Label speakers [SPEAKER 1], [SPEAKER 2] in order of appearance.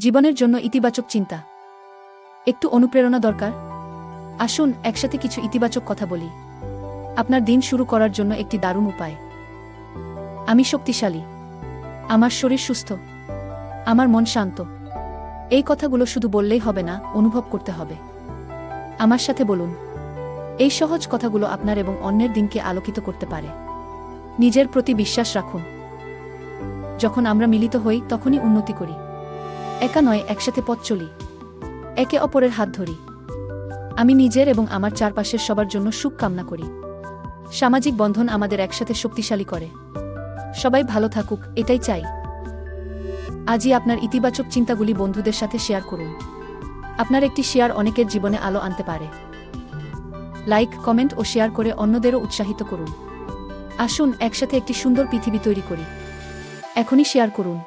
[SPEAKER 1] জীবনের জন্য ইতিবাচক চিন্তা। একটু অনুপ্রেরণা দরকার। আসুন, একসাথে কিছু ইতিবাচক কথা বলি। আপনার দিন শুরু করার জন্য একটি দারুণ উপায়। আমি শক্তিশালী। আমার শরীর সুস্থ। আমার মন শান্ত। এই কথাগুলো শুধু বললেই হবে না, অনুভব করতে হবে। আমার সাথে বলুন। এই সহজ কথাগুলো আপনার এবং অন্যের দিনকে আলোকিত করতে পারে। নিজের প্রতি বিশ্বাস রাখুন। যখন আমরা মিলিত হই, তখনই উন্নতি করি। একা নয়, একসাথে পথ চলি। একে অপরের হাত ধরি। আমি নিজের এবং আমার চারপাশের সবার জন্য সুখ কামনা করি। সামাজিক বন্ধন আমাদের একসাথে শক্তিশালী করে। সবাই ভালো থাকুক, এটাই চাই। আজই আপনার ইতিবাচক চিন্তাগুলি বন্ধুদের সাথে শেয়ার করুন। আপনার একটি শেয়ার অনেকের জীবনে আলো আনতে পারে। লাইক, কমেন্ট ও শেয়ার করে অন্যদেরও উৎসাহিত করুন। আসুন, একসাথে একটি সুন্দর পৃথিবী তৈরি করি। এখনই শেয়ার করুন।